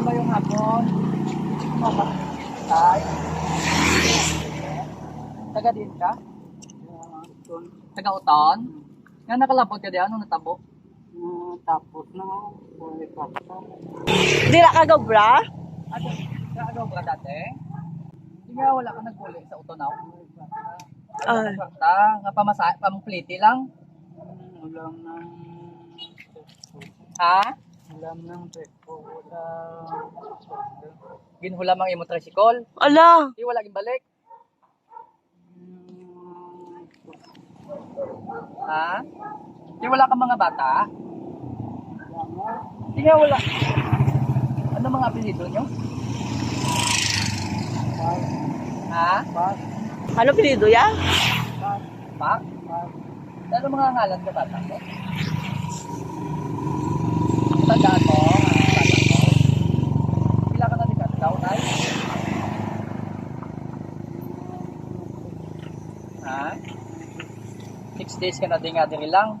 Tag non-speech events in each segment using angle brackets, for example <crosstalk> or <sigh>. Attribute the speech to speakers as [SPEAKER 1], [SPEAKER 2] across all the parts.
[SPEAKER 1] ba yung hapon? Tay. Taga din ka? Taga uton? Nga nakalabot ka di ano natabo? tapos na buhay pa.
[SPEAKER 2] Di na ka gabra?
[SPEAKER 1] Ano? Ka dati? Hindi nga wala ka nagkuli sa utonaw?
[SPEAKER 2] Ay.
[SPEAKER 1] Sakta, nga pamasa, pampliti lang.
[SPEAKER 3] Ulam ng
[SPEAKER 1] Ha?
[SPEAKER 3] Ulam ng pepo wala
[SPEAKER 1] Ginhula mang imo tricycle.
[SPEAKER 2] Ala.
[SPEAKER 1] Di wala gimbalik. Ha? Di wala ka mga bata? Di nga wala. Ano mga apelido nyo? Ha?
[SPEAKER 2] Ano pilido ya?
[SPEAKER 1] Pak? Ano mga ngalan ka bata mo? Bata mo. Pila ka na di daw, tay? Ha? Six days ka na di nga diri lang.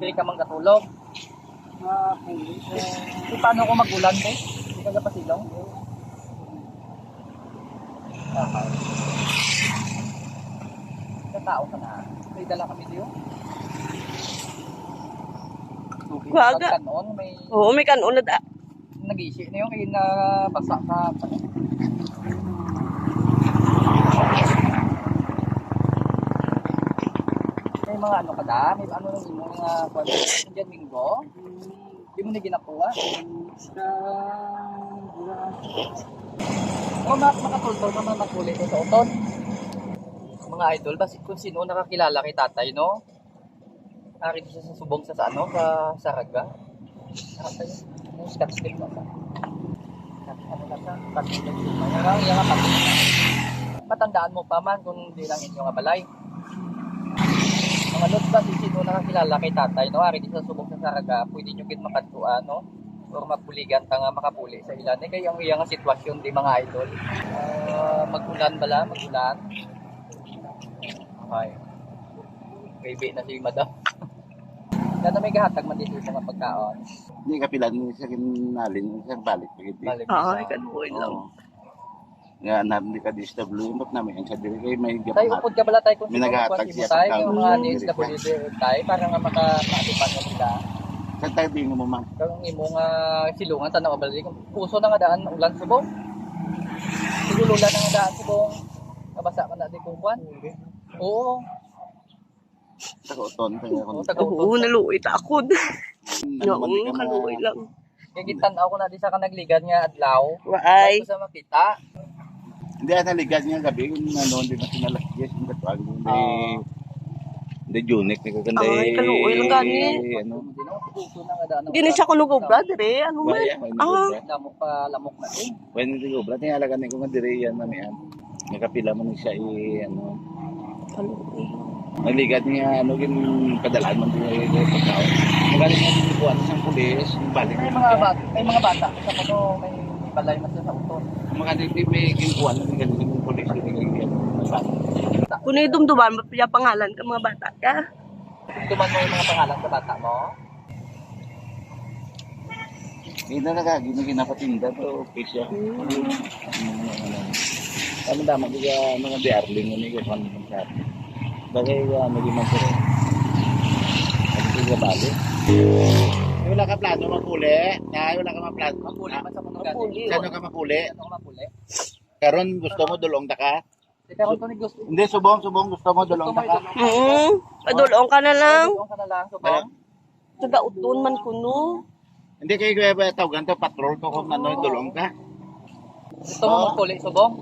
[SPEAKER 1] Dili ka mang katulog.
[SPEAKER 3] mga pulis
[SPEAKER 1] E, paano kung magulan, be? Hindi ka pasilong? Okay. Katao ka na. May dala kami diyo. Sa kanon, may
[SPEAKER 2] Oo, may kanon na da.
[SPEAKER 1] nag-isi na yung kayo na basa sa kanon. May mga ano ka da? May ano nang imo mga kwan? Indian Mingo? Hindi mo na ginakuha?
[SPEAKER 3] sa
[SPEAKER 1] O mak makatultol ka ko sa uton. Mga idol, basi kung sino nakakilala kay tatay, no? Ari siya sa subong sa, sa ano, sa Saraga. Tatay, yung Scottsdale ba? Ano na sa? Scottsdale. Yung yung kapatid. Matandaan mo pa man kung di lang inyo nga balay. Mga lods ba, kung sino nakakilala kay tatay, no? Ari sa subong sa Saraga, pwede nyo gid makadtuan, no? or mapuligan ta nga makapuli sa ilan. Eh, kaya ang iyang sitwasyon di mga idol. Ah, magulan bala, magulan. Okay. Baby na si madam. Kada may gahatag man dito sa mga pagkaon.
[SPEAKER 4] Hindi kapilan mo sa kinalin sa balik pagiti.
[SPEAKER 1] Balik
[SPEAKER 2] Oo, kanon lang.
[SPEAKER 4] Nga na hindi ka disable mo na may ang sa diri kay may
[SPEAKER 1] Tayo
[SPEAKER 4] gapat.
[SPEAKER 1] upod ka bala tayo kung mo
[SPEAKER 4] siya
[SPEAKER 1] tayo,
[SPEAKER 4] sa
[SPEAKER 1] yung
[SPEAKER 4] tao.
[SPEAKER 1] mga
[SPEAKER 4] Mm.
[SPEAKER 1] DSWD tayo, para nga makapalipan na sila.
[SPEAKER 4] Sa tayo tingin mo man.
[SPEAKER 1] Kung imong uh, silungan, tanaw ka bala, kung puso na nga daan, ulan subong. Sigululan na nga daan subong. Nabasa ka na di kung kwan. Oo.
[SPEAKER 4] Sa uton kaya
[SPEAKER 1] Oo,
[SPEAKER 2] naluoy ta ako.
[SPEAKER 4] Di
[SPEAKER 2] Oo,
[SPEAKER 4] ka
[SPEAKER 2] kaluoy lang.
[SPEAKER 1] Kaya gitanaw ko na di sa kanagligad nga adlaw.
[SPEAKER 2] Waay.
[SPEAKER 1] Ay. sa makita.
[SPEAKER 4] Hindi na ligad niya gabi kung ano hindi na sinalas yes yung katuan hindi
[SPEAKER 1] Oo.
[SPEAKER 4] hindi junik ni kaganda
[SPEAKER 2] Ay, kaluoy lang gani.
[SPEAKER 4] ano.
[SPEAKER 2] Gini siya kuno gobra dire. Ano man? Ah.
[SPEAKER 4] ah.
[SPEAKER 1] Lamok pa lamok na eh.
[SPEAKER 4] When hindi ko brat alaga ni ko nga diri yan mami. Nakapila mo ni siya i ano.
[SPEAKER 2] Kaluoy.
[SPEAKER 4] Naligad niya ano gin kadalaan man din ay pagkaon. Magaling ang buwan sa pulis, balik
[SPEAKER 1] May
[SPEAKER 4] mo
[SPEAKER 1] mga bata, may mga bata sa kuno may balay mas sa uton.
[SPEAKER 4] mga dito may ginkuan ng galing ng pulis din ng
[SPEAKER 2] Kuno dumduman mo piya pangalan ka mga bata ka.
[SPEAKER 1] Tuman mo yung mga pangalan sa bata mo.
[SPEAKER 4] Hindi na nagagi na ginapatinda to pisya. Ano dama mga diarling ni ka kan sa. Bagay ano di man pero. Ano di ka bali? Ay, wala ka plano mapuli. Ay, wala ka maplano.
[SPEAKER 1] Mapuli kuno
[SPEAKER 2] Mapuli.
[SPEAKER 1] gani.
[SPEAKER 4] Saan ka mapuli?
[SPEAKER 1] Ano ka mapuli?
[SPEAKER 4] Karon gusto mo dulong ta ka?
[SPEAKER 1] Di karon ko ni gusto.
[SPEAKER 4] Hindi subong subong gusto mo dulong ta ka.
[SPEAKER 2] Oo. Padulong ka na lang.
[SPEAKER 1] Doon ka na lang subong.
[SPEAKER 2] Taga uton man kuno.
[SPEAKER 4] Hindi kay kaya ba tawagan to patrol to kung ano dulong ka.
[SPEAKER 1] Gusto mo mapuli subong?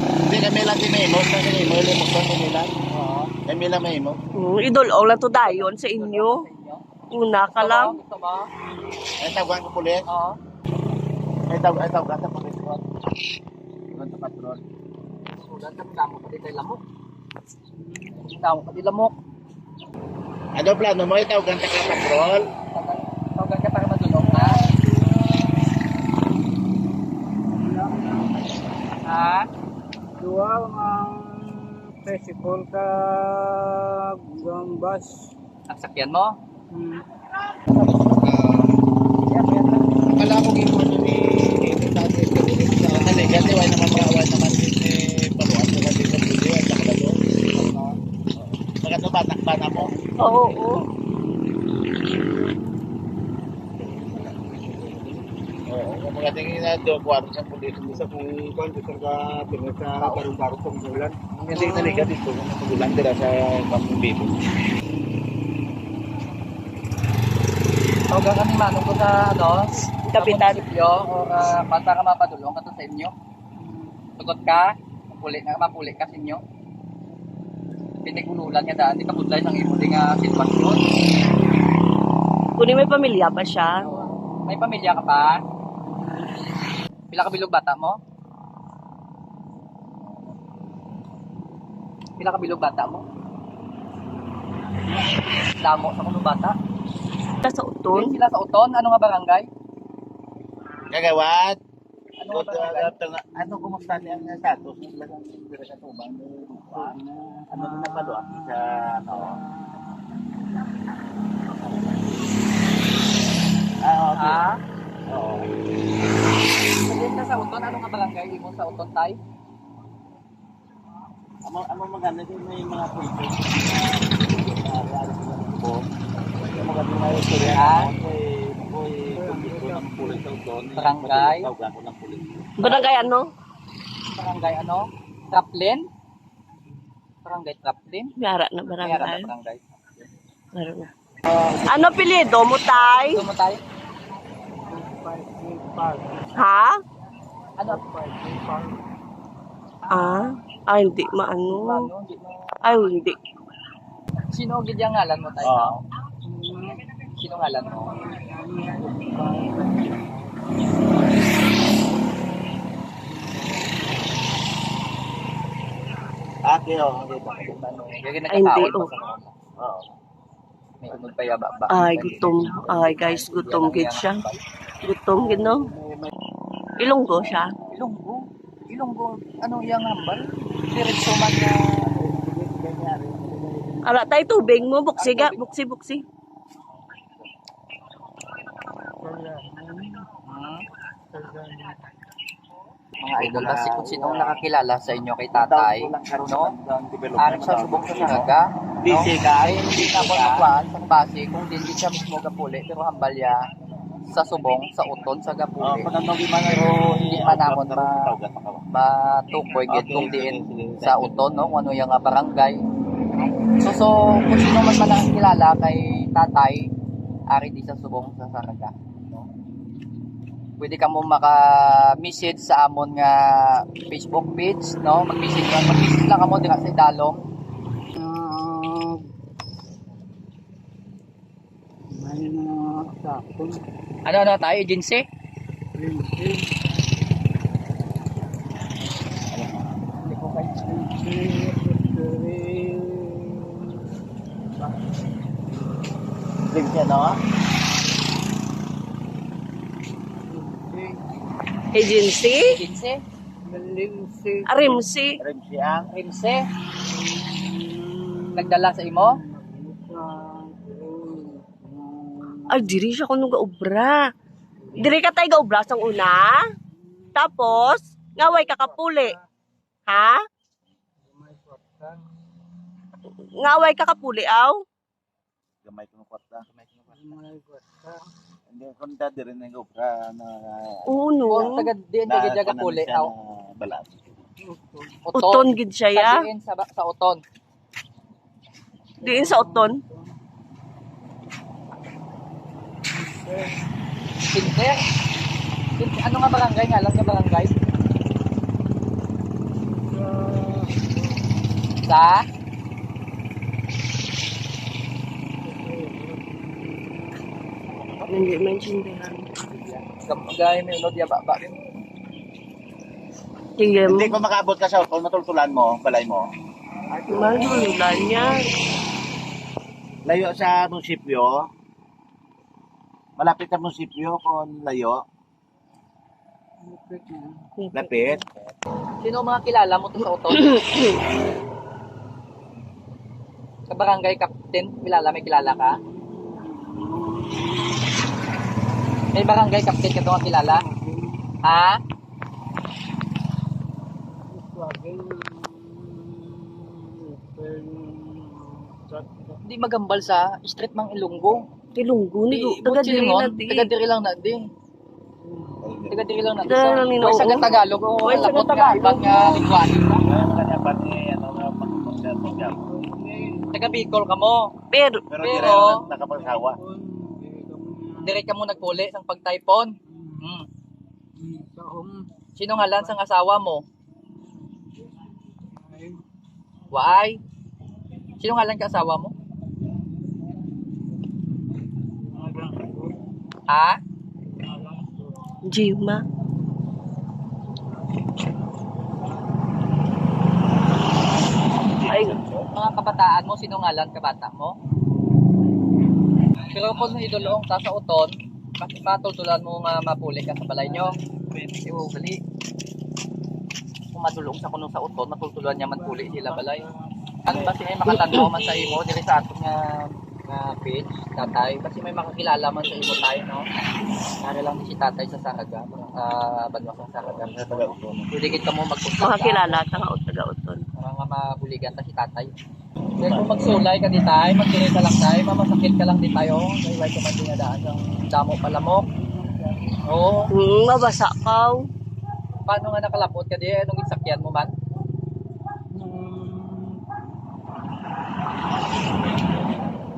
[SPEAKER 4] Hindi kami lang kinimo, kami kinimo, limok lang kami lang.
[SPEAKER 1] Oo.
[SPEAKER 4] Kami lang may imo.
[SPEAKER 2] Oo, idulong lang to dayon sa inyo. Una ka lang.
[SPEAKER 1] Gusto mo?
[SPEAKER 4] Ay tawagan ko pulis.
[SPEAKER 1] Oo.
[SPEAKER 4] Ay tawagan, ay tawagan sa pulis ko. Tawagan sa patrol.
[SPEAKER 1] Sulat ka lamok pa di tayo lamok. Lamok pa di lamok.
[SPEAKER 4] Ano plano mo? Itawagan ka ka patrol?
[SPEAKER 3] wow ang tricycle ka gambas.
[SPEAKER 1] Ang sakyan mo?
[SPEAKER 3] Hmm.
[SPEAKER 4] Akala ko ito ni sa Kasi kasi wala naman makawan naman din eh, ni
[SPEAKER 2] Paluan
[SPEAKER 4] ko kasi sa video at nakalalo. Maganda ba? Na mo? Oo, oo. Doon, kwarto sa pulis, sa kung kung sa ka, tingin sa barong-barong sa bulan. Hindi na liga dito, kung sa bulan, dira sa kampong bibo.
[SPEAKER 1] Tawagan kami manong ko sa ano,
[SPEAKER 2] Kapitan.
[SPEAKER 1] Sa munisipyo, o uh, basta ka mapadulong ka to sa inyo. Tugot ka, mapuli na mapuli ka sa inyo. Pinigululan nga daan, di ka budlay ng imo di nga sitwasyon.
[SPEAKER 2] Kunin may pamilya ba siya?
[SPEAKER 1] May pamilya ka pa? Pila ka bilog bata mo? Pila ka bilog bata mo? Damo sa kuno bata?
[SPEAKER 2] Sa uton?
[SPEAKER 1] Sila sa Uton, ano nga barangay?
[SPEAKER 4] Kagawad!
[SPEAKER 1] Ano nga barangay?
[SPEAKER 4] Ano kumusta niya ang status ng lagang dira sa tubang? Ano na napaluan sa ano? Ah, okay.
[SPEAKER 1] Ah,
[SPEAKER 4] Oo.
[SPEAKER 1] Ka sa Uton, ano nga barangay? Imo sa Uton tay?
[SPEAKER 4] Amo amo maganda din may mga. Amo maganda may.
[SPEAKER 1] Ah.
[SPEAKER 4] Koy ng pulis sa.
[SPEAKER 1] Barangay.
[SPEAKER 2] Barangay ano?
[SPEAKER 1] Barangay ano? Traplin? Barangay Traplin?
[SPEAKER 2] Yara na barangay.
[SPEAKER 1] na barangay.
[SPEAKER 2] Ano pilido mo, tay?
[SPEAKER 1] Ito mo tayo?
[SPEAKER 2] Ha?
[SPEAKER 1] Ano?
[SPEAKER 2] Ah? Ah, hindi maano.
[SPEAKER 1] Ano? Hindi mo.
[SPEAKER 2] Ay, hindi.
[SPEAKER 1] Sino gid yung ngalan mo tayo?
[SPEAKER 4] Oo.
[SPEAKER 1] Sino ngalan mo?
[SPEAKER 4] Ate oh, hindi ba?
[SPEAKER 1] Yung
[SPEAKER 2] Ay, hindi, oh.
[SPEAKER 4] Oo.
[SPEAKER 1] May unod pa yaba ba?
[SPEAKER 2] Ay, gutom. Ay, guys, gutom gid siya. Gutom gid, no? Ilonggo siya.
[SPEAKER 1] Ilonggo. Ilonggo. Ano yung hambal? Diretso man na...
[SPEAKER 2] Ala, tay, tubig mo. Buksi ga. Buksi, buksi.
[SPEAKER 1] Hmm? Mga idol, kasi kung sinong nakakilala sa inyo kay tatay, no? Ari sa subok sa saraga, no? Ay, hindi na ako nagwaan sa base kung hindi siya mismo gapuli, pero hambalya sa subong, sa uton, sa
[SPEAKER 4] Oh,
[SPEAKER 1] gapuli.
[SPEAKER 4] man
[SPEAKER 1] Pero hindi man namon ma,
[SPEAKER 4] tawag ka ba?
[SPEAKER 1] matukoy
[SPEAKER 4] Okay,
[SPEAKER 1] kung diin sa uton, no? Kung ano yung nga barangay. So, so, kung sino man man nakakilala kay tatay, ari di sa subong sa saraga. Pwede ka mo maka-message sa amon nga Facebook page, no? Mag-message lang, mag-message lang kamo diha sa Dalong.
[SPEAKER 3] Ah, may mga sakon.
[SPEAKER 1] Ano ano tayo agency?
[SPEAKER 3] Lindsay. Lindsay.
[SPEAKER 4] Lim siya, no?
[SPEAKER 2] Agency?
[SPEAKER 1] agency.
[SPEAKER 3] Lindsay.
[SPEAKER 2] Arimsi.
[SPEAKER 4] Rim siya.
[SPEAKER 1] Rimse. Nagdala sa imo?
[SPEAKER 2] Ay, diri siya kung obra. Diri ka tayo gaobra sang una. Tapos, ngaway ka kapuli. Ha? Ngaway ka kapuli, aw?
[SPEAKER 4] Gamay ko ng kwarta.
[SPEAKER 3] May gwata.
[SPEAKER 4] Hindi ko nita din ng obra na
[SPEAKER 2] Oo,
[SPEAKER 1] O
[SPEAKER 2] no.
[SPEAKER 1] taga diin taga jaga puli aw.
[SPEAKER 4] Balat.
[SPEAKER 2] Uton gid siya, ya.
[SPEAKER 1] Sa diin sa sa uton.
[SPEAKER 2] Diin sa uton.
[SPEAKER 1] Pinter. Pin- Ano nga barangay nga lang nga barangay? Sa
[SPEAKER 2] Hindi maintindihan.
[SPEAKER 1] Gamagay may unod ya ba ba.
[SPEAKER 2] Sige mo.
[SPEAKER 4] Hindi ko makaabot ka sa kung matultulan mo, balay mo.
[SPEAKER 2] Malulan niya.
[SPEAKER 4] Layo sa munisipyo. Malapit sa munisipyo kung layo. Lapit.
[SPEAKER 1] Sino ang mga kilala mo sa uton? <coughs> sa barangay captain, kilala may kilala ka? May barangay captain ka nga kilala? Ha?
[SPEAKER 3] Swagin. Pen. Chat.
[SPEAKER 1] di magambal sa street mang Ilunggo.
[SPEAKER 2] Tilunggo ni
[SPEAKER 1] Di,
[SPEAKER 2] taga diri na di.
[SPEAKER 1] taga diri lang na di. Taga diri lang na di.
[SPEAKER 2] Taga lang ni
[SPEAKER 1] Sa
[SPEAKER 2] Noong.
[SPEAKER 1] Tagalog o
[SPEAKER 2] Oy, sa
[SPEAKER 1] labot nga
[SPEAKER 2] Tagalog.
[SPEAKER 1] ibang nga ka.
[SPEAKER 4] Kaya kanya pa ni ano nga pagpunta mo
[SPEAKER 1] Taga Bicol ka mo.
[SPEAKER 2] Pero
[SPEAKER 4] Pero nakapagsawa.
[SPEAKER 1] Dire ka mo nagpuli sang pagtaypon. Hmm. Sino nga lan sang asawa mo? Waay. Sino nga lang ka asawa mo? Ha?
[SPEAKER 2] Jima. Ay,
[SPEAKER 1] Mga kabataan mo, sino nga lang kabata mo? Pero kung idulong ta sa uton, bakit patultulan mo nga mapuli ka sa balay nyo? Iwo, gali. Kung matulong sa kuno sa uton, matultulan niya manpuli sila balay. Ano ba siya makatanaw man sa imo, diri sa ato nga nga page, tatay. Kasi may makakilala man sa imo tayo, no? Ano lang si tatay sa Saraga, sa Banwa sa Saraga. Pwede kita mo magpunta.
[SPEAKER 2] makakilala ka nga o taga-uton.
[SPEAKER 1] Para nga mabuligan ta si tatay. Dahil kung magsulay ka di tayo, magdiri ka lang tayo, mamasakit ka lang di tayo. Dahil why ka man dinadaan ng damo palamok. Oo.
[SPEAKER 2] Hmm, mabasa ka.
[SPEAKER 1] Paano nga nakalapot ka di? Anong isakyan mo man?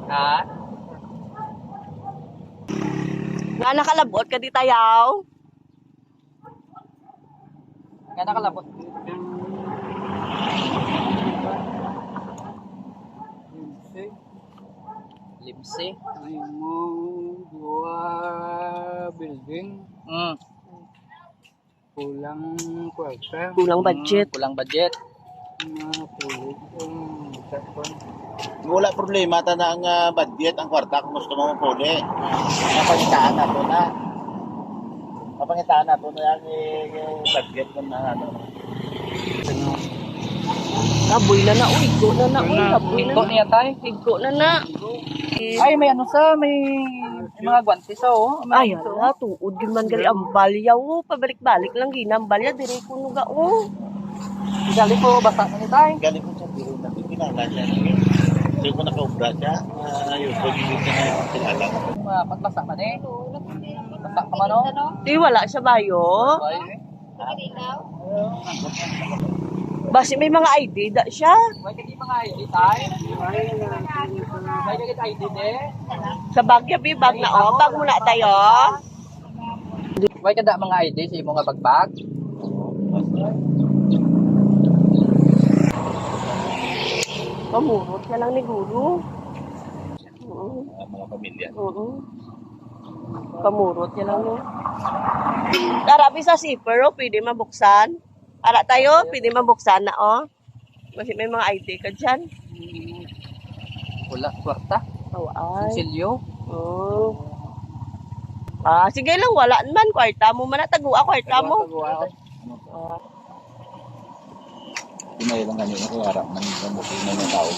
[SPEAKER 1] Ha?
[SPEAKER 2] Nga nakalabot ka di tayaw.
[SPEAKER 1] Nga nakalapot.
[SPEAKER 3] May mo dua building
[SPEAKER 1] Mm.
[SPEAKER 3] kulang kwarta
[SPEAKER 2] Kulang budget.
[SPEAKER 1] Mm, kulang budget.
[SPEAKER 3] sakon
[SPEAKER 4] Wala problema ta na ang ah, budget ang kwarta kung gusto mo mapuli. Mapangitaan na to na. Mapangitaan na to na ang eh, eh, budget na ano.
[SPEAKER 2] Kaboy na na. Uy, go na na. Uy, kaboy na
[SPEAKER 1] Ito
[SPEAKER 2] na.
[SPEAKER 1] niya tayo.
[SPEAKER 2] Higo na na.
[SPEAKER 1] Ay, may ano sa, may, may mga guwantes oh.
[SPEAKER 2] Ay,
[SPEAKER 1] May ano,
[SPEAKER 2] ala, tuod yun man gali ang balya. Oh, pabalik-balik lang ginang balya. Dire ko nuga. Oh.
[SPEAKER 1] Gali ko, basa na ni tayo.
[SPEAKER 4] Galing ko sa biro na kinala niya. Hindi ko nakaubra siya. Uh, yung pag-ibig na kilala.
[SPEAKER 1] Uh, pagbasa man eh. Basa ka man oh.
[SPEAKER 2] Di wala siya bayo.
[SPEAKER 1] Ay,
[SPEAKER 2] Basi may mga ID da siya.
[SPEAKER 1] may kagi mga ID tayo. May kagi ID de.
[SPEAKER 2] Sa bagya, bi, bag na oh. Bag muna tayo.
[SPEAKER 1] May kada mga ID sa imo nga bagbag.
[SPEAKER 2] Pamurot ka lang ni Guru. Oo.
[SPEAKER 4] Mga pamilya.
[SPEAKER 2] Oo. Pamurot niya lang no. Tarabi sa zipper, oh, pwede mabuksan. Para tayo, pwede mabuksan na, oh. Kasi may mga ID ka dyan.
[SPEAKER 1] Wala, kwarta.
[SPEAKER 2] Oh, ay.
[SPEAKER 1] Silyo.
[SPEAKER 2] Oh. Ah, sige lang, wala man. Kwarta mo man. Tagua, kwarta mo. Ah.
[SPEAKER 4] Pinay lang kanina kung harap ng gamutin na ng tao.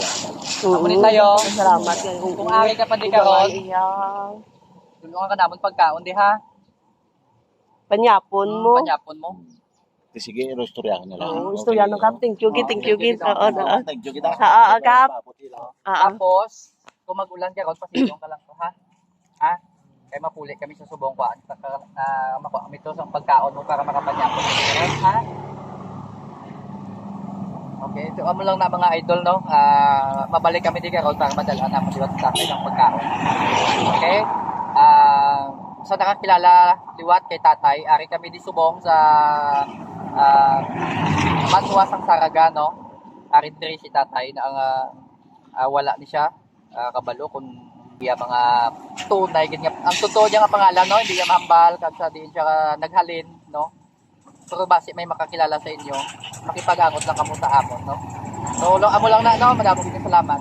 [SPEAKER 1] Amo ni tayo.
[SPEAKER 2] Salamat.
[SPEAKER 1] Kung ari ka pa di karon,
[SPEAKER 2] Iyaw.
[SPEAKER 1] tulungan ka namon pagkaon di ha.
[SPEAKER 2] Panyapon mo.
[SPEAKER 1] Panyapon mo.
[SPEAKER 4] Kasi sige, rostorya ko na lang.
[SPEAKER 2] Oo, gusto yan ng kam. Thank you, Gid. Thank you, Gid. Oo, oo.
[SPEAKER 4] Thank you kita.
[SPEAKER 2] Ah, ah, kap.
[SPEAKER 1] Tapos, kung mag-ulan ka ron, pasilong ka lang to ha. Ha? Kaya mapuli kami sa subong kuan. Uh, makuha kami to sa pagkaon mo para makapanyapon ka ron, ha? Okay, ito amo lang na mga idol, no? Ah, mabalik kami di karon para madala na mo sa tatay ng pagkaon. Okay? Ah, sa nakakilala liwat kay tatay, ari kami di subong sa ah Manwa sang Saraga, no? Ari diri si tatay na ang ah, ah, wala ni siya ah, kabalo kung iya mga tunay ganyan. Ang totoo niya nga pangalan, no? Hindi niya mahambal kag sa diin siya ka naghalin, no? Pero base may makakilala sa inyo, makipagangot lang kamo sa amon, no? So, lo- amo lang na, no? Madamo salamat.